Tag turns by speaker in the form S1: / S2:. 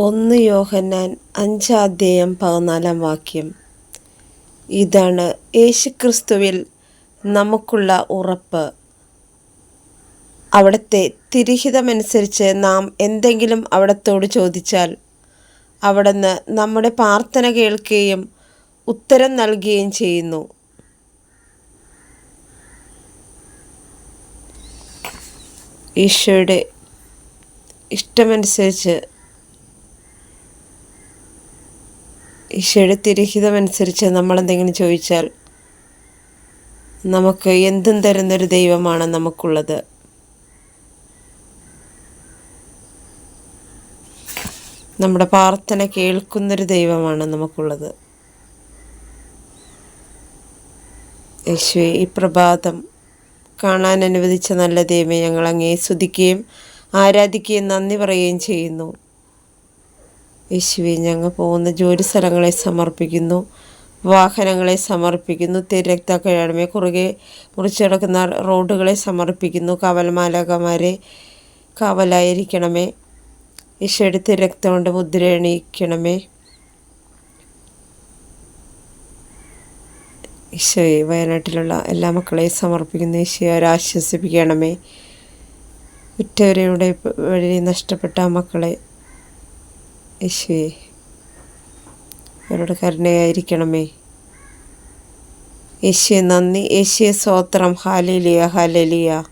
S1: ഒന്ന് യോഹന്നാൻ അഞ്ചാധ്യായം പതിനാലാം വാക്യം. ഇതാണ് യേശുക്രിസ്തുവിൽ നമുക്കുള്ള ഉറപ്പ്. അവിടുത്തെ തിരിഹിതമനുസരിച്ച് നാം എന്തെങ്കിലും അവിടത്തോട് ചോദിച്ചാൽ അവിടുന്ന് നമ്മുടെ പ്രാർത്ഥന കേൾക്കുകയും ഉത്തരം നൽകുകയും ചെയ്യുന്നു. ഈശോയുടെ ഇഷ്ടമനുസരിച്ച് ഈശോയുടെ തിരഹിതമനുസരിച്ച് നമ്മളെന്തെങ്കിലും ചോദിച്ചാൽ നമുക്ക് എന്തും തരുന്നൊരു ദൈവമാണ് നമുക്കുള്ളത്. നമ്മുടെ പ്രാർത്ഥന കേൾക്കുന്നൊരു ദൈവമാണ് നമുക്കുള്ളത്. യേശുവെ ഈ പ്രഭാതം കാണാൻ അനുവദിച്ച നല്ല ദൈവം ഞങ്ങൾ അങ്ങേ സ്തുതിക്കുകയും ആരാധിക്കുകയും നന്ദി പറയുകയും ചെയ്യുന്നു. യേശുവെ ഞങ്ങൾ പോകുന്ന ജോലി സ്ഥലങ്ങളെ സമർപ്പിക്കുന്നു. വാഹനങ്ങളെ സമർപ്പിക്കുന്നു. തിരക്ത കഴിയണമേ കുറുകെ മുറിച്ചു കിടക്കുന്ന റോഡുകളെ സമർപ്പിക്കുന്നു. കവൽമാലകമാരെ കവലായിരിക്കണമേ. ഈശോയുടെ തിരക്തം കൊണ്ട് മുദ്ര എണീക്കണമേ. ഈശോയെ വയനാട്ടിലുള്ള എല്ലാ മക്കളെയും സമർപ്പിക്കുന്നു. ഈശോയെ ആശ്വസിപ്പിക്കണമേ. ഉറ്റവരെയുടെ വഴി നഷ്ടപ്പെട്ട മക്കളെ യേശുവേ അവരുടെ കരുണയായിരിക്കണമേ. യേശുവെ നന്ദി. യേശുവെ സ്വോത്രം ഹാലേലിയ ഹാലേലിയ